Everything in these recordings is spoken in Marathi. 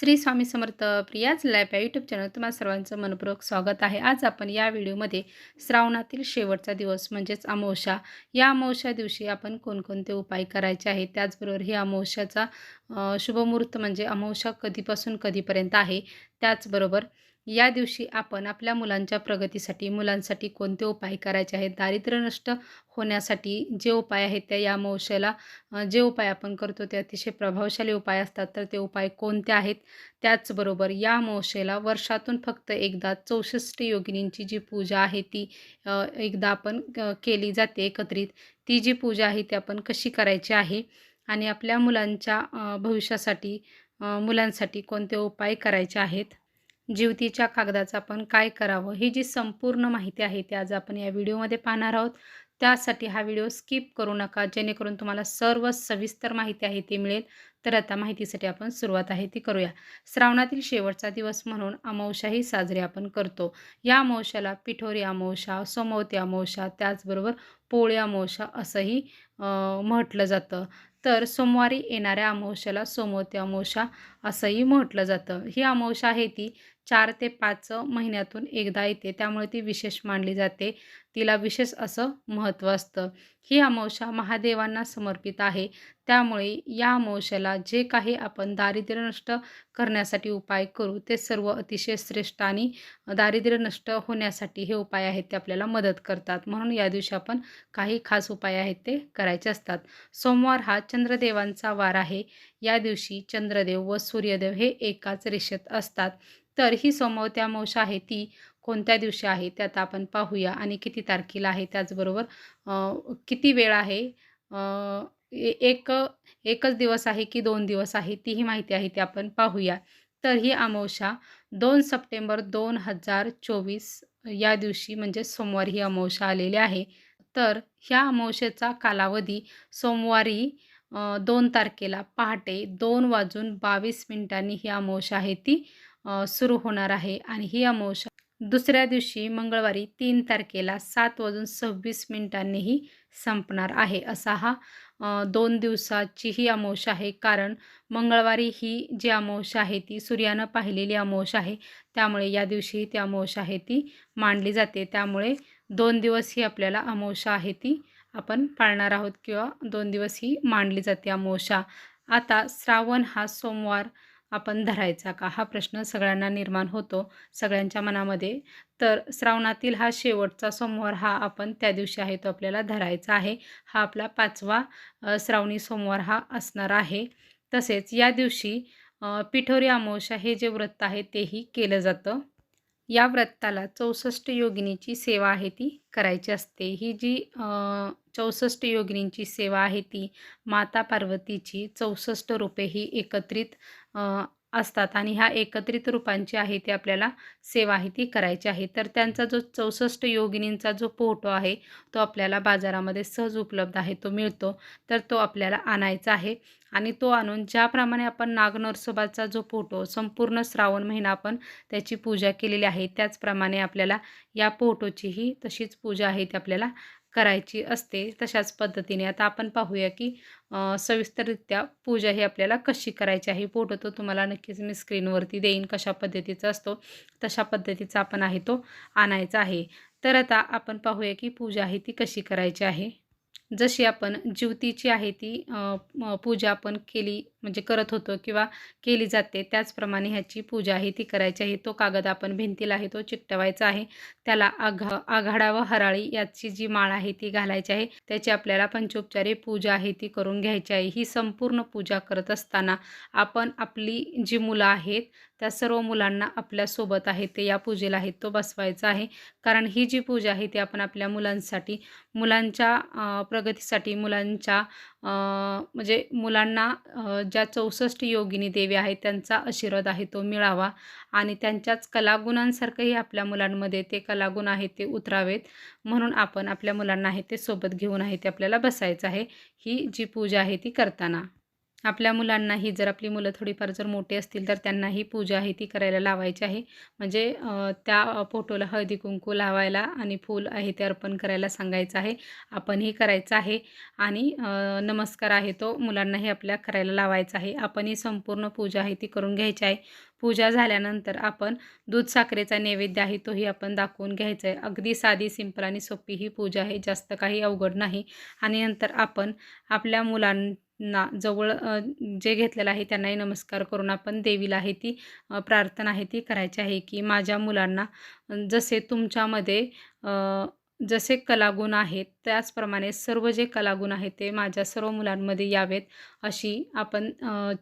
श्री स्वामी समर्थ प्रियाज लॅब या यूट्यूब चॅनल तुम्हाला सर्वांचं मनपूर्वक स्वागत आहे. आज आपण या व्हिडिओमध्ये श्रावणातील शेवटचा दिवस म्हणजेच अमावस्या या अमावस्या दिवशी आपण कोणकोणते उपाय करायचे आहेत? त्याचबरोबर ही अमावस्याचा शुभमुहूर्त म्हणजे अमावस्या कधीपासून कधीपर्यंत आहे? त्याचबरोबर या दिवशी आपण आपल्या मुलांच्या प्रगतीसाठी मुलांसाठी कोणते उपाय करायचे आहेत? दारिद्र्य नष्ट होण्यासाठी जे उपाय आहेत त्या या अमावस्याला जे उपाय आपण करतो ते अतिशय प्रभावशाली उपाय असतात. तर ते उपाय कोणते आहेत? त्याचबरोबर या अमावस्येला वर्षातून फक्त एकदा चौसष्ट योगिनींची जी पूजा आहे ती एकदा आपण केली जाते एकत्रित. ती जी पूजा आहे ती आपण कशी करायची आहे? आणि आपल्या मुलांच्या भविष्यासाठी मुलांसाठी कोणते उपाय करायचे आहेत? जीवतीच्या कागदाचं आपण काय करावं ही जी संपूर्ण माहिती आहे ती आज आपण या व्हिडिओमध्ये पाहणार आहोत. त्यासाठी हा व्हिडिओ स्किप करू नका जेणेकरून तुम्हाला सर्व सविस्तर माहिती आहे ती मिळेल. तर आता माहितीसाठी आपण सुरुवात आहे ती करूया. श्रावणातील शेवटचा दिवस म्हणून अमावशाही साजरी आपण करतो. या अमावशाला पिठोरी अमावशा सोमवती अमावशा त्याचबरोबर पोळी अमावशा असंही म्हटलं जातं. तर सोमवारी येणाऱ्या अमावश्याला सोमवती अमावस्या असंही म्हटलं जातं. ही अमावशा आहे ती चार ते पाच महिन्यातून एकदा येते. त्यामुळे ती विशेष मानली जाते. तिला विशेष असं महत्त्व असतं. ही अमावस्या महादेवांना समर्पित आहे. त्यामुळे या अमावस्याला जे काही आपण दारिद्र्य नष्ट करण्यासाठी उपाय करू ते सर्व अतिशय श्रेष्ठ आणि दारिद्र्य नष्ट होण्यासाठी हे उपाय आहेत ते आपल्याला मदत करतात. म्हणून या दिवशी आपण काही खास उपाय आहेत ते करायचे असतात. सोमवार हा चंद्रदेवांचा वार आहे. या दिवशी चंद्रदेव व सूर्यदेव हे एकाच रेषेत असतात. तर ही सोमवती अमावस्या आहे ती कोणत्या दिवशी आहे त्यात आपण पाहूया. आणि किती तारखेला आहे त्याचबरोबर किती वेळ आहे एक एकच दिवस आहे की दोन दिवस आहे तीही माहिती आहे ती आपण पाहूया. तर ही अमावस्या दोन सप्टेंबर दोन हजार चोवीस या दिवशी म्हणजे सोमवारी ही अमावस्या आलेली आहे. तर ह्या अमावस्येचा कालावधी सोमवारी दोन तारखेला पहाटे दोन वाजून बावीस मिनिटांनी ही अमावस्या आहे ती सुरू होणार आहे. आणि ही अमावस्या दुसऱ्या दिवशी मंगळवारी तीन तारखेला सात वाजून सव्वीस मिनिटांनीही संपणार आहे असा हा दोन दिवसाची ही अमावस्या आहे. कारण मंगळवारी ही जी अमावस्या आहे ती सूर्यानं पाहिलेली अमोश आहे. त्यामुळे या दिवशी ती अमोश आहे ती मांडली जाते. त्यामुळे दोन दिवस ही आपल्याला अमावस्या आहे ती आपण पाळणार आहोत किंवा दोन दिवस ही मांडली जाते अमोशा आता श्रावण हा सोमवार आपण धरायचा का? हा प्रश्न सगळ्यांना निर्माण होतो सगळ्यांच्या मनामध्ये. तर श्रावणातील हा शेवटचा सोमवार हा आपण त्या दिवशी आहे तो आपल्याला धरायचा आहे. हा आपला पाचवा श्रावणी सोमवार हा असणार आहे. तसेच या दिवशी पिठोरी अमावस्या हे जे व्रत आहे तेही केलं जातं. या व्रताला चौसष्ट योगिनीची सेवा आहे ती करायची असते. ही जी चौसष्ट योगिनींची सेवा आहे ती. माता पार्वतीची चौसष्ट रूपे ही एकत्रित असतात आणि ह्या एकत्रित रूपांची आहे ती आपल्याला सेवा आहे ती करायची आहे. तर त्यांचा जो चौसष्ट योगिनींचा जो फोटो आहे तो आपल्याला बाजारामध्ये सहज उपलब्ध आहे तो मिळतो. तर तो आपल्याला आणायचा आहे आणि तो आणून ज्याप्रमाणे आपण नागनरसोबाचा जो फोटो संपूर्ण श्रावण महिना आपण त्याची पूजा केलेली आहे त्याचप्रमाणे आपल्याला या पोटोचीही तशीच पूजा आहे ती आपल्याला करायची असते तशाच पद्धतीने. आता आपण पाहूया की सविस्तररित्या पूजा ही आपल्याला कशी करायची आहे फोटो तो तुम्हाला नक्कीच मी स्क्रीनवरती देईन कशा पद्धतीचा असतो तशा पद्धतीचा आपण आहे तो आणायचा आहे. तर आता आपण पाहूया की पूजा आहे ती कशी करायची आहे. जशी आपण ज्योतीची आहे ती पूजा आपण केली म्हणजे करत होतो किंवा केली जाते त्याचप्रमाणे ह्याची पूजा आहे ती करायची आहे. तो कागद आपण भिंतीला आहे तो चिकटवायचा आहे. त्याला आघा आघाडा व हराळी याची जी माळ आहे ती घालायची आहे. त्याची आपल्याला पंचोपचारी पूजा आहे ती करून घ्यायची आहे. ही संपूर्ण पूजा करत असताना आपण आपली जी मुलं आहेत त्या सर्व मुलांना आपल्यासोबत आहे ते या पूजेला आहे तो बसवायचा आहे. कारण ही जी पूजा आहे ती आपण आपल्या मुलांसाठी मुलांच्या प्र प्रगतीसाठी मुलांच्या म्हणजे मुलांना ज्या चौसष्ट योगिनी देवी आहेत त्यांचा आशीर्वाद आहे तो मिळावा. आणि त्यांच्याच कलागुणांसारखंही आपल्या मुलांमध्ये ते कलागुण आहेत ते उतरावेत. म्हणून आपण आपल्या मुलांना आहे ते सोबत घेऊन आहे ते आपल्याला बसायचं आहे. ही जी पूजा आहे ती करताना. आपल्या मुलांनाही जर आपली मुलं थोडीफार जर मोठी असतील तर त्यांनाही पूजा आहे ती करायला लावायची आहे. म्हणजे त्या फोटोला हळदी कुंकू लावायला आणि फूल आहे ते अर्पण करायला सांगायचं आहे. आपणही करायचं आहे आणि नमस्कार आहे तो मुलांनाही आपल्या करायला लावायचा आहे. आपणही संपूर्ण पूजा आहे ती करून घ्यायची आहे. पूजा झाल्यानंतर आपण दूध साखरेचा नैवेद्य आहे तोही आपण दाखवून घ्यायचा आहे. अगदी साधी सिंपल आणि सोपी ही पूजा आहे. जास्त काही अवघड नाही. आणि नंतर आपण आपल्या मुलां ना जवळ जे घेतलेलं आहे त्यांनाही नमस्कार करून आपण देवीला आहे ती प्रार्थना आहे ती करायची आहे की माझ्या मुलांना जसे तुमच्यामध्ये जसे कलागुण आहेत त्याचप्रमाणे सर्व जे कलागुण आहेत ते माझ्या सर्व मुलांमध्ये यावेत अशी आपण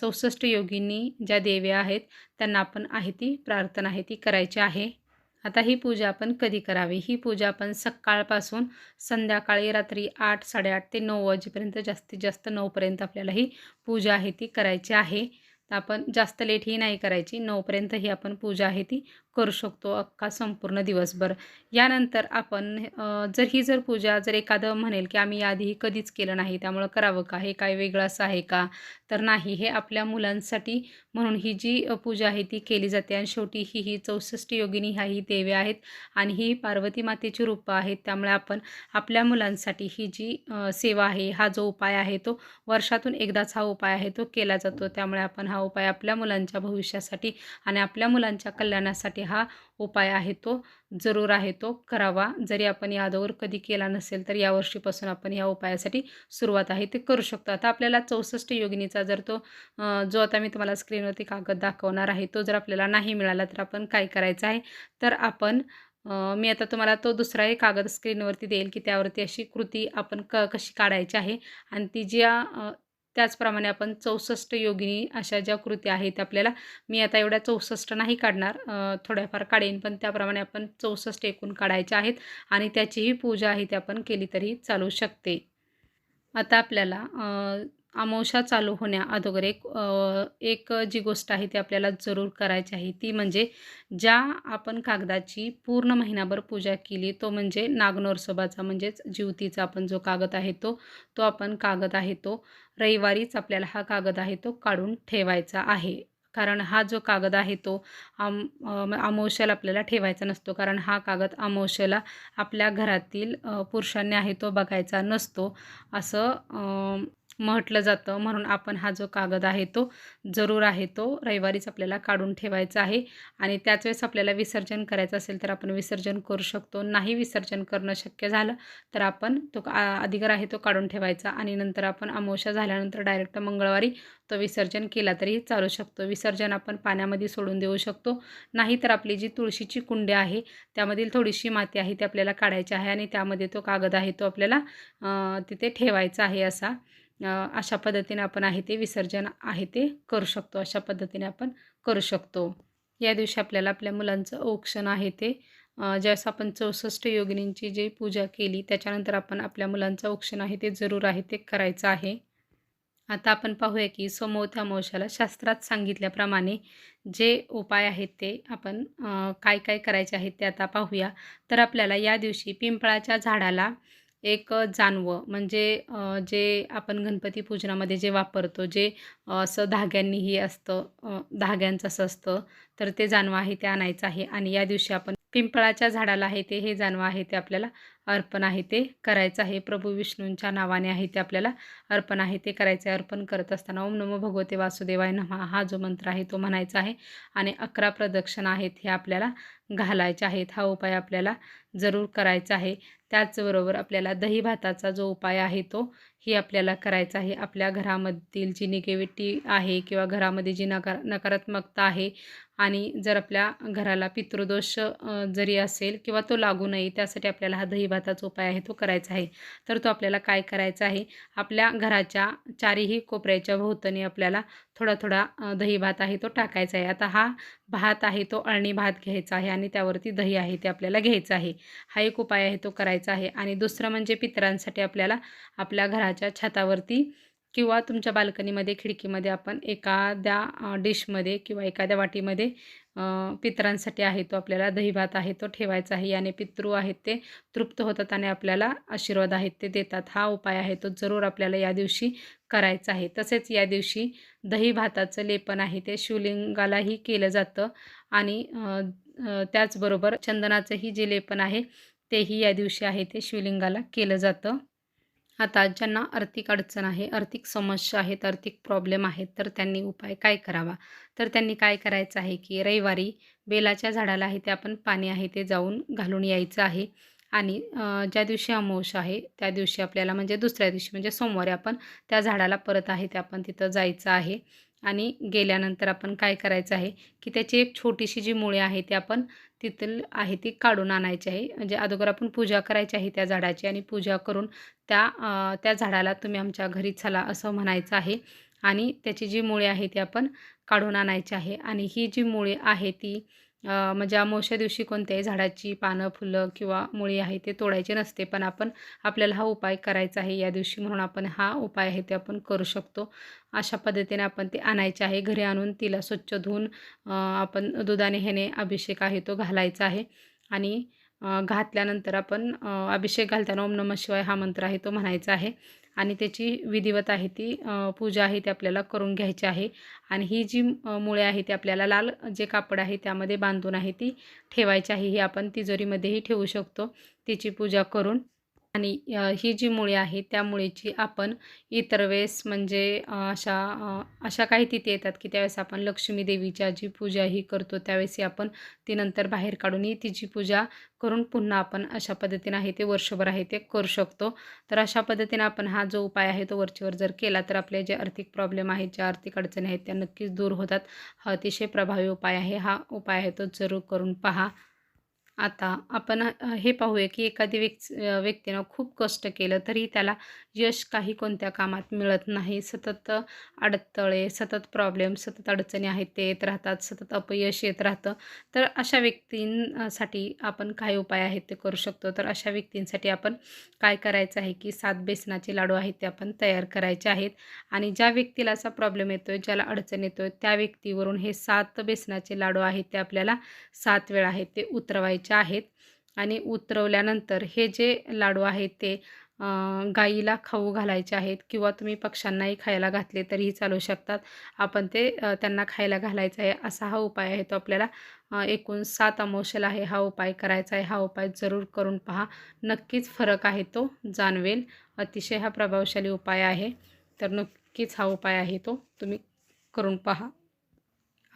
चौसष्ट योगिनी ज्या देव्या आहेत त्यांना आपण आहे ती प्रार्थना आहे ती करायची आहे. आता ही पूजा आपण कधी करावी? ही पूजा आपण सकाळपासून संध्याकाळी रात्री आठ साडेआठ ते नऊ वाजेपर्यंत जास्तीत जास्त नऊपर्यंत आपल्याला ही पूजा आहे ती करायची आहे. तर आपण जास्त लेट ही नाही करायची. नऊपर्यंत ही आपण पूजा आहे ती करू शकतो अख्खा संपूर्ण दिवसभर. यानंतर आपण जर ही जर पूजा जर एखादं म्हणेल की आम्ही याआधीही कधीच केलं नाही त्यामुळं करावं का? हे काय वेगळं असं आहे का? तर नाही हे आपल्या मुलांसाठी म्हणून ही जी पूजा आहे ती केली जाते आणि शेवटी ही ही चौसष्ट योगिनी ह्या ही देवे आहेत आणि ही पार्वती मातेची रूपं आहेत. त्यामुळे आपण आपल्या मुलांसाठी ही जी सेवा आहे हा जो उपाय आहे तो वर्षातून एकदाच हा उपाय आहे तो केला जातो. त्यामुळे आपण हा उपाय आपल्या मुलांच्या भविष्यासाठी आणि आपल्या मुलांच्या कल्याणासाठी हा उपाय आहे तो जरूर आहे तो करावा. जरी आपण या अगोदर कधी केला नसेल तर यावर्षीपासून आपण या उपायासाठी सुरुवात आहे ते करू शकतो. आता आपल्याला चौसष्ट योगिनीचा जर तो जो आता मी तुम्हाला स्क्रीनवरती कागद दाखवणार आहे तो जर आपल्याला नाही मिळाला तर आपण काय करायचं आहे? तर आपण मी आता तुम्हाला तो दुसराही कागद स्क्रीनवरती देईल की त्यावरती अशी कृती आपण क कशी काढायची आहे? आणि ती ज्या त्याचप्रमाणे आपण चौसष्ट योगिनी अशा ज्या कृती आहेत आपल्याला मी आता एवढ्या चौसष्ट नाही काढणार थोड्याफार काढेन पण त्याप्रमाणे आपण चौसष्ट एकूण काढायच्या आहेत आणि त्याचीही पूजा आहे ती आपण केली तरी चालू शकते. आता आपल्याला अमावस्या चालू होण्या अगोदर एक एक जी गोष्ट आहे ती आपल्याला जरूर करायची आहे ती म्हणजे ज्या आपण कागदाची पूर्ण महिनाभर पूजा केली तो म्हणजे नागनोरसोबाचा म्हणजेच ज्योतीचा आपण जो कागद आहे तो तो आपण कागद आहे तो रविवारीच आपल्याला हा कागद आहे तो काढून ठेवायचा आहे. कारण हा जो कागद आहे तो आम अमावश्याला अमावस्याला आपल्याला ठेवायचा नसतो कारण हा कागद अमावस्याला आपल्या घरातील पुरुषांनी आहे तो बघायचा नसतो. असं म्हटलं जातं. म्हणून आपण हा जो कागद आहे तो जरूर आहे. तो रविवारीच आपल्याला काढून ठेवायचा आहे. आणि त्याच वेळेस आपल्याला विसर्जन करायचं असेल तर आपण विसर्जन करू शकतो. नाही विसर्जन करणं शक्य झालं तर आपण तो आ- अधिकार आहे तो काढून ठेवायचा. आणि नंतर आपण अमावस्या झाल्यानंतर डायरेक्ट मंगळवारी तो विसर्जन केला तरी चालू शकतो. विसर्जन आपण पाण्यामध्ये सोडून देऊ शकतो. नाही तर आपली जी तुळशीची कुंडी आहे त्यामधील थोडीशी माती आहे ती आपल्याला काढायची आहे. आणि त्यामध्ये तो कागद आहे तो आपल्याला तिथे ठेवायचा आहे असा अशा पद्धतीने आपण आहे ते विसर्जन आहे ते करू शकतो अशा पद्धतीने आपण करू शकतो. या दिवशी आपल्याला आपल्या मुलांचं औक्षण आहे ते ज्यावेळेस आपण चौसष्ट योगिनींची जी पूजा केली त्याच्यानंतर आपण आपल्या मुलांचं औक्षण आहे ते जरूर आहे ते करायचं आहे. आता आपण पाहूया की समोर मोशाला शास्त्रात सांगितल्याप्रमाणे जे उपाय आहेत ते आपण काय काय करायचे आहेत ते आता पाहूया. तर आपल्याला या दिवशी पिंपळाच्या झाडाला एक जानवं म्हणजे जे आपण गणपती पूजनामध्ये जे वापरतो जे असं धाग्यांनीही असतं धाग्यांचं असं असतं तर ते जानवं आहे ते आणायचं आहे. आणि या दिवशी आपण पिंपळाच्या झाडाला आहे ते हे जानवं आहे ते आपल्याला अर्पण आहे ते करायचं आहे. प्रभू विष्णूंच्या नावाने आहे ते आपल्याला अर्पण आहे ते करायचे आहे. अर्पण करत असताना ओम नमो भगवते वासुदेवाय नमः. हा जो मंत्र आहे तो म्हणायचा आहे आणि अकरा प्रदक्षिणा आहेत हे आपल्याला घालायचे आहेत. हा उपाय आपल्याला जरूर करायचा आहे. त्याचबरोबर आपल्याला दही भाताचा जो उपाय आहे तो ही आपल्याला करायचा आहे. आपल्या घरामधील जी निगेटिव्हिटी आहे किंवा घरामध्ये जी नकार नकारात्मकता आहे आणि जर आपल्या घराला पितृदोष जरी असेल किंवा तो लागू नये त्यासाठी आपल्याला हा दही अपघाताचा उपाय आहे तो करायचा आहे. तर तो आपल्याला काय करायचा आहे? आपल्या घराच्या चारीही कोपऱ्याच्या भोवतणी आपल्याला थोडा थोडा दही भात आहे तो टाकायचा आहे. आता हा भात आहे तो अळणी भात घ्यायचा आहे आणि त्यावरती दही आहे ते आपल्याला घ्यायचं आहे. हा एक उपाय आहे तो करायचा आहे. आणि दुसरं म्हणजे पितरांसाठी आपल्याला आपल्या घराच्या छतावरती किंवा तुमच्या बाल्कनीमध्ये खिडकीमध्ये आपण एखाद्या डिशमध्ये किंवा एखाद्या वाटीमध्ये पितरांसाठी आहे तो आपल्याला दहीभात आहे तो ठेवायचा आहे. याने पितृ आहेत ते तृप्त होतात आणि आपल्याला आशीर्वाद आहेत ते देतात. हा उपाय आहे तो जरूर आपल्याला या दिवशी करायचा आहे. तसेच या दिवशी दही भाताचं लेपन आहे ते शिवलिंगालाही केलं जातं आणि त्याचबरोबर चंदनाचंही जे लेपन आहे तेही या दिवशी आहे ते शिवलिंगाला केलं जातं. आता ज्यांना आर्थिक अडचण आहे आर्थिक समस्या आहेत आर्थिक प्रॉब्लेम आहेत तर त्यांनी उपाय काय करावा? तर त्यांनी काय करायचं आहे की रविवारी बेलाच्या झाडाला आहे ते आपण पाणी आहे ते जाऊन घालून यायचं आहे. आणि ज्या दिवशी अमावस्या आहे त्या दिवशी आपल्याला म्हणजे दुसऱ्या दिवशी म्हणजे सोमवारी आपण त्या झाडाला परत आहे ते आपण तिथं जायचं आहे. आणि गेल्यानंतर आपण काय करायचं आहे की त्याची एक छोटीशी जी मुळे आहे ती आपण तिथं आहे ती काढून आणायची आहे. म्हणजे अगोदर आपण पूजा करायची आहे त्या झाडाची आणि पूजा करून त्या त्या झाडाला तुम्ही आमच्या घरी चला असं म्हणायचं आहे. आणि त्याची जी मुळे आहे ती आपण काढून आणायची आहे. आणि ही जी मुळे आहे ती म्हणजे अमावस्या दिवशी कोणत्याही झाडाची पानं फुलं किंवा मुळी आहे ते तोडायचे नसते पण आपण आपल्याला हा उपाय करायचा आहे या दिवशी म्हणून आपण हा उपाय आहे ते आपण करू शकतो. अशा पद्धतीने आपण ते आणायचे आहे घरी आणून तिला स्वच्छ धुवून आपण दुधाने ह्याने अभिषेक आहे तो घालायचा आहे. आणि घातल्यानंतर आपण अभिषेक घालताना ओम नमः शिवाय हा मंत्र आहे तो म्हणायचा आहे. आणि त्याची विधिवत आहे ती पूजा आहे ती आपल्याला करून घ्यायची आहे. आणि ही जी मुळे आहे ती आपल्याला लाल जे कापड आहे त्यामध्ये बांधून आहे ती ठेवायची आहे. ही आपण तिजोरीमध्येही ठेवू शकतो. तिची पूजा करून आणि ही जी मुळे आहे त्या मुळेची आपण इतर वेळेस म्हणजे अशा अशा काही तिथे येतात की त्यावेळेस आपण लक्ष्मी देवीच्या जी पूजा ही करतो त्यावेळेस आपण ती नंतर बाहेर काढूनही तिची पूजा करून पुन्हा आपण अशा पद्धतीने आहे ते वर्षभर आहे ते करू शकतो. तर अशा पद्धतीने आपण हा जो उपाय आहे तो वरचेवर जर केला तर आपले जे आर्थिक प्रॉब्लेम आहेत ज्या आर्थिक अडचणी आहेत त्या नक्कीच दूर होतात. हा अतिशय प्रभावी उपाय आहे. हा उपाय आहे तो जरूर करून पहा. आता आपण हे पाहूया की एखादी व्यक् व्यक्तीनं खूप कष्ट केलं तरी त्याला यश काही कोणत्या कामात मिळत नाही. सतत अडथळे सतत प्रॉब्लेम सतत अडचणी आहेत ते येत राहतात सतत अपयश येत राहतं. तर अशा व्यक्तींसाठी आपण काय उपाय आहेत ते करू शकतो? तर अशा व्यक्तींसाठी आपण काय करायचं आहे की सात बेसनाचे लाडू आहेत ते आपण तयार करायचे आहेत. आणि ज्या व्यक्तीला असा प्रॉब्लेम येतो आहे ज्याला अडचण येतो आहे त्या व्यक्तीवरून हे सात बेसनाचे लाडू आहेत ते आपल्याला सात वेळा आहेत ते उतरवायचे आहेत. आणि उतरवल्यानंतर हे जे लाडू आहेत ते गाईला खाऊ घालायचे आहेत किंवा तुम्ही पक्ष्यांनाही खायला घातले तरीही चालू शकतात. आपण ते त्यांना खायला घालायचं आहे असा हा उपाय आहे तो आपल्याला एकूण सात अमोशला आहे हा उपाय करायचा आहे. हा उपाय जरूर करून पहा. नक्कीच फरक आहे तो जाणवेल. अतिशय हा प्रभावशाली उपाय आहे. तर नक्कीच हा उपाय आहे तो. तुम्ही करून पहा.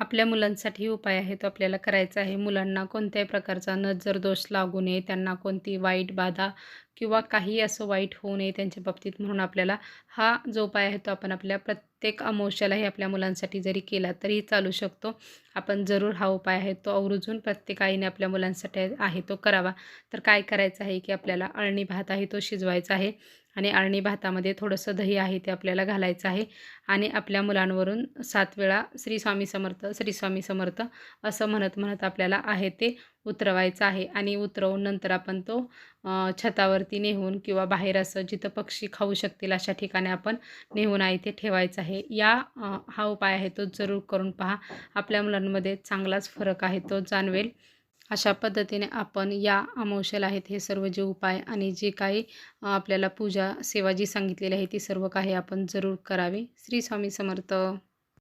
आपल्या मुलांसाठी उपाय आहे तो आपल्याला करायचा आहे. मुलांना कोणत्याही प्रकारचा नजर दोष लागू नये. त्यांना कोणती वाईट बाधा किंवा काही असं वाईट होऊ नये त्यांच्या बाबतीत म्हणून आपल्याला हा जो उपाय आहे तो आपण आपल्या प्रत्येक अमावश्यालाही आपल्या मुलांसाठी जरी केला तरी चालू शकतो. आपण जरूर हा उपाय आहे तो आवर्जून प्रत्येक आईने आपल्या मुलांसाठी आहे तो करावा. तर काय करायचं आहे की आपल्याला अळणी भात आहे तो शिजवायचा आहे. आणि अळणी भातामध्ये थोडंसं दही आहे ते आपल्याला घालायचं आहे. आणि आपल्या मुलांवरून सात वेळा श्री स्वामी समर्थ श्री स्वामी समर्थ असं म्हणत म्हणत आपल्याला आहे ते उतरवायचं आहे. आणि उतरवून नंतर आपण तो छतावरती नेहून किंवा बाहेर असं जिथं पक्षी खाऊ शकतील अशा ठिकाणी आपण नेहून आहे ते ठेवायचं आहे. या हा उपाय आहे तो जरूर करून पहा. आपल्या मुलांमध्ये चांगलाच फरक आहे तो जाणवेल. अशा पद्धतीने आपण या अमावश्याला आहेत हे सर्व जे उपाय आणि जे काही आपल्याला पूजा सेवा जी सांगितलेली आहे ती सर्व काही आपण जरूर करावी. श्री स्वामी समर्थ.